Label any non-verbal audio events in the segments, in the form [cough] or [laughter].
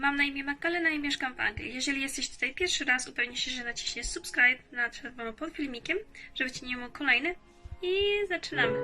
mam na imię Magdalena i mieszkam w Anglii. Jeżeli jesteś tutaj pierwszy raz, upewnij się, że naciśniesz subscribe na czerwono pod filmikiem, żeby Cię nie minął kolejny. I zaczynamy.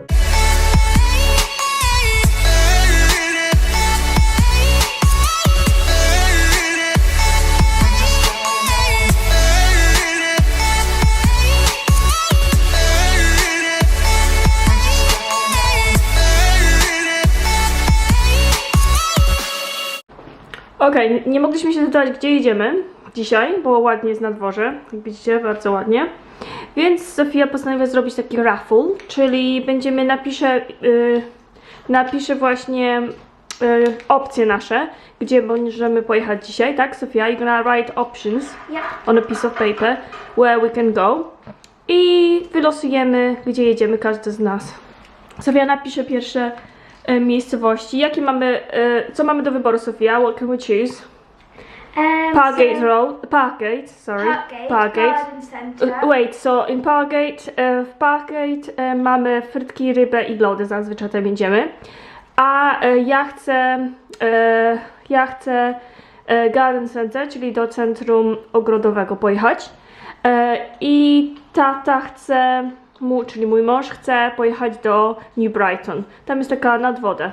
Okej, nie mogliśmy się zdecydować, gdzie idziemy dzisiaj, bo ładnie jest na dworze, jak widzicie, bardzo ładnie. Więc Sofia postanowiła zrobić taki raffle, czyli będziemy, napiszę, y, napiszę właśnie y, opcje nasze, gdzie możemy pojechać dzisiaj, tak Sofia? You're gonna write options Yeah. on a piece of paper where we can go i wylosujemy, gdzie jedziemy każdy z nas. Sofia napisze pierwsze miejscowości. Jakie mamy, e, co mamy do wyboru, Sofia? What can we choose? Um, Parkgate so, Road, Parkgate, sorry, Parkgate, Parkgate. Uh, Wait, so in Parkgate, e, w Parkgate e, mamy frytki, rybę i lody, zazwyczaj tam jedziemy. A e, ja chcę, e, ja chcę e, Garden Center, czyli do centrum ogrodowego pojechać. E, I tata chce, mu, czyli mój mąż chce pojechać do New Brighton. Tam jest taka nad wodę.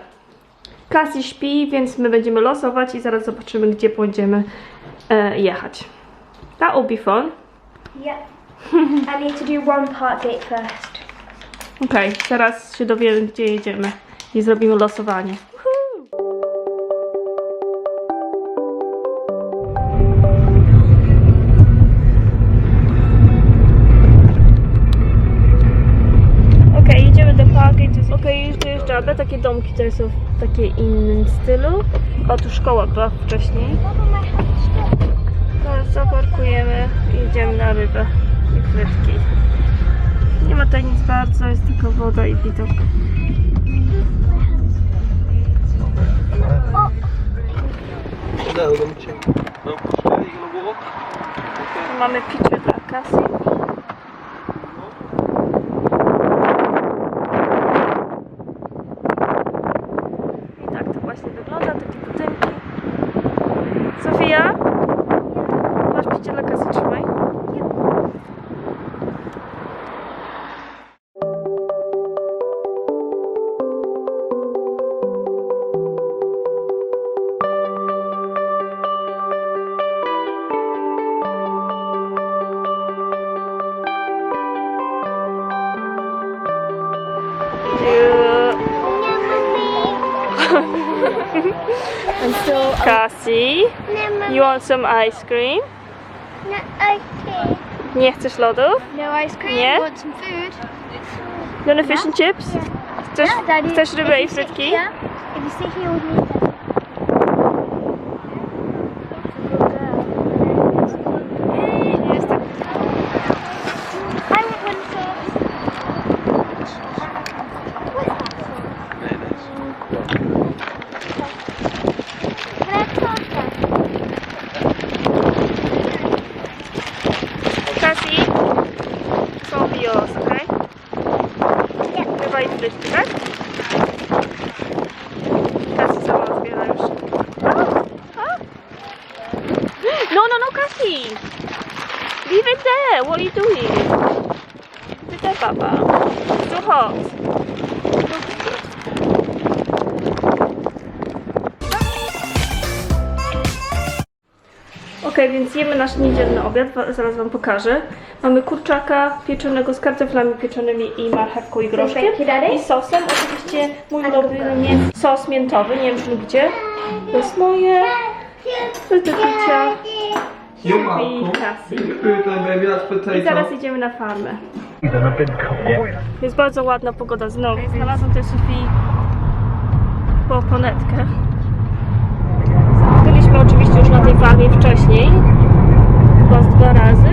Cassie śpi, więc my będziemy losować i zaraz zobaczymy, gdzie będziemy e, jechać. That will be fun. Yeah. [laughs] I need to do one Parkgate first. Okej, teraz się dowiemy, gdzie jedziemy i zrobimy losowanie. Domki tutaj są w takiej innym stylu. O, tu szkoła była wcześniej. Teraz zaparkujemy i idziemy na rybę i frytki. Nie ma tutaj nic bardzo, jest tylko woda i widok. Gonna walk? Tu mamy pitcher dla Cassie. I tak to właśnie wygląda, takie budynki. Sofia? Masz pitcher dla Cassie, trzymaj. [laughs] I'm still. Cassie, you want some ice cream? No ice cream. Nie chcesz lodów? No ice cream. Yeah? Want some food? You want a fish and chips? Chcesz, chcesz rybę i you frytki? If you sit here with me, then. Jest tak. I want one sauce. Mayonnaise. Can I have sauce then? Cassie, to will be yours, okay? Ryba i frytki, tak? Cassie sama otwiera już. No, no, no, Cassie! Leave it there! What are you doing? Leave it there. It's too hot. Okej, więc jemy nasz niedzielny obiad, zaraz Wam pokażę. Mamy kurczaka pieczonego z kartoflami pieczonymi i marchewką i groszkiem. I sosem, oczywiście mój ulubiony sos miętowy, nie wiem czy lubicie. To jest moje, to jest do picia i that's I zaraz idziemy na farmę. Jest bardzo ładna pogoda znowu. Znalazłam tutaj Sofii poponetkę. Byliśmy farmie wcześniej. Chyba z dwa razy.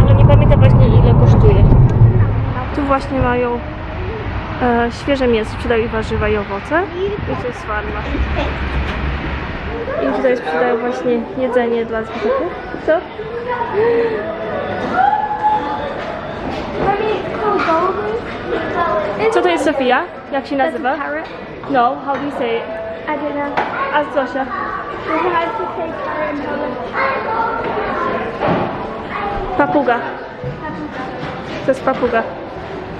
Ale nie pamiętam właśnie ile kosztuje. Tu właśnie mają e, świeże mięso, sprzedają warzywa i owoce. I to jest farma. I tutaj sprzedają właśnie jedzenie dla zwierząt. Co? Co to jest Sofia? Jak się nazywa? No, how do you say it? A Zosia? Have Papuga. To jest papuga.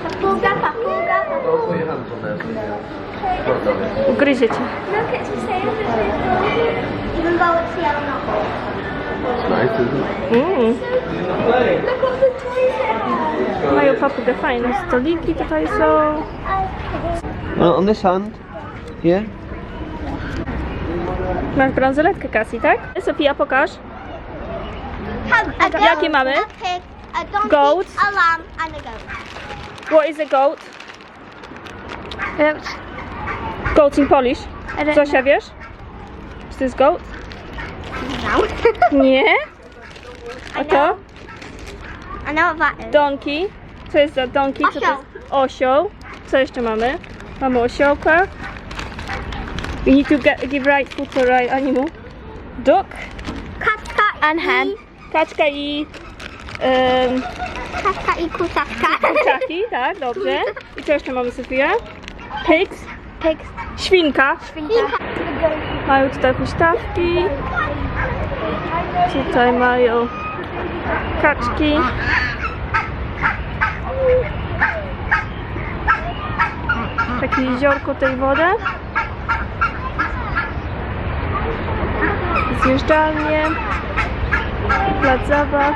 Papuga, papuga. No, pojechałem. Ugryzie cię. Look, Even though it's yellow. Nice, isn't it? Mm. Look what the toys has. Mają papugę fajne. Stoliki tutaj są. No, on this hand. Here. Masz bransoletkę Cassie, tak? Sofia, pokaż. Jakie mamy? a donkey, Goat. a lamb, and a goat. What is a goat? Goat. Goat in Polish. Zosia, wiesz? Czy to jest goat? know. [laughs] Nie? A to? know. I know what that is. Donkey. Co jest za donkey? Co to jest? Osioł. Co jeszcze mamy? Mamy osiołka. We need to get, give right food to right animal. Duck. Kaczka and hen. Kaczka i... Um, Kaczka i kusaczka. kurczaki, tak, dobrze. I co jeszcze mamy, Sofia? Pigs. Pigs. Świnka. Świnka. Mają tutaj huśtawki. Tutaj mają kaczki. Takie jeziorko tej wody. Zjeżdżalnie. Plac zabaw.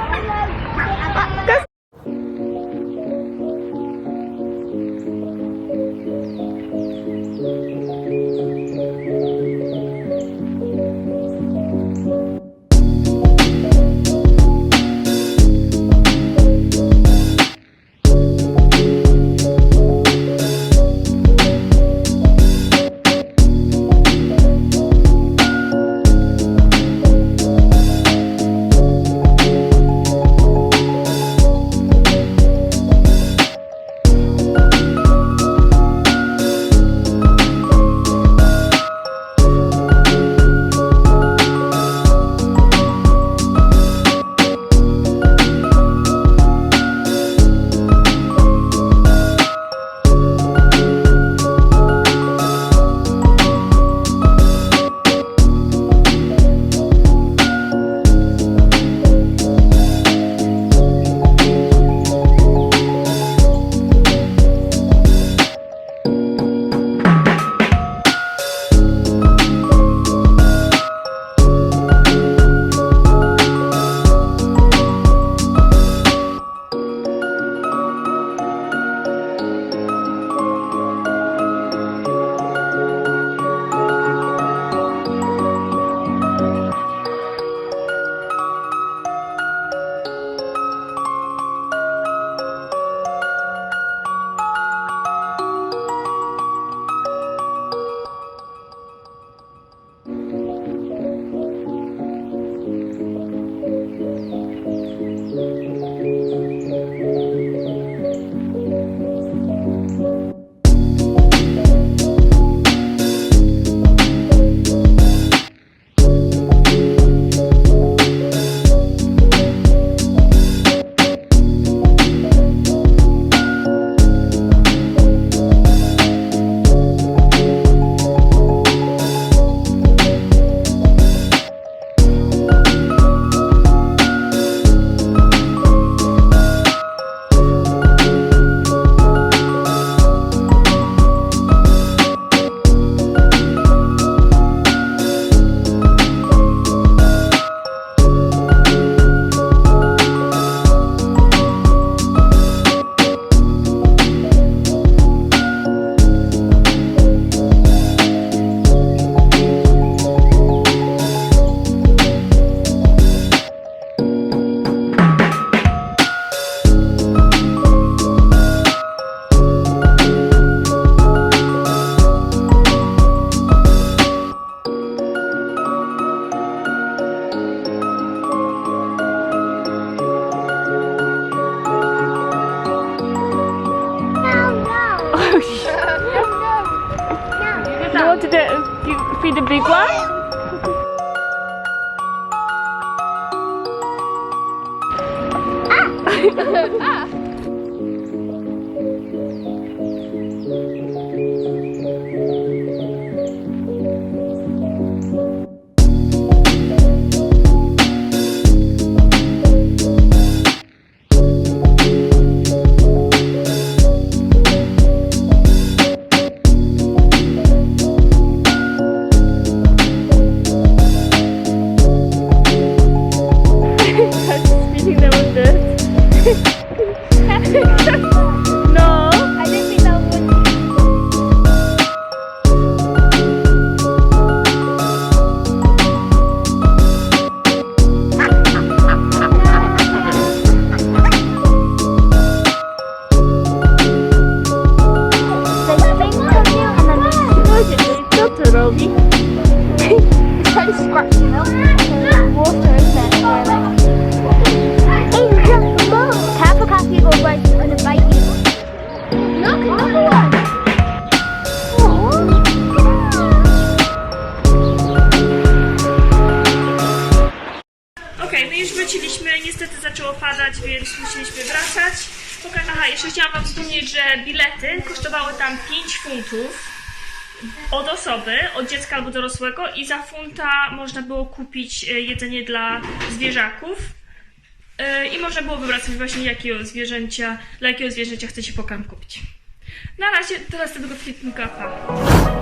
[laughs] ah. Funtów od osoby, od dziecka albo dorosłego i za funta można było kupić e, jedzenie dla zwierzaków. E, I można było wybrać sobie właśnie jakiego zwierzęcia, dla jakiego zwierzęcia chcecie pokarm kupić. Na razie, teraz tego filmika, pa.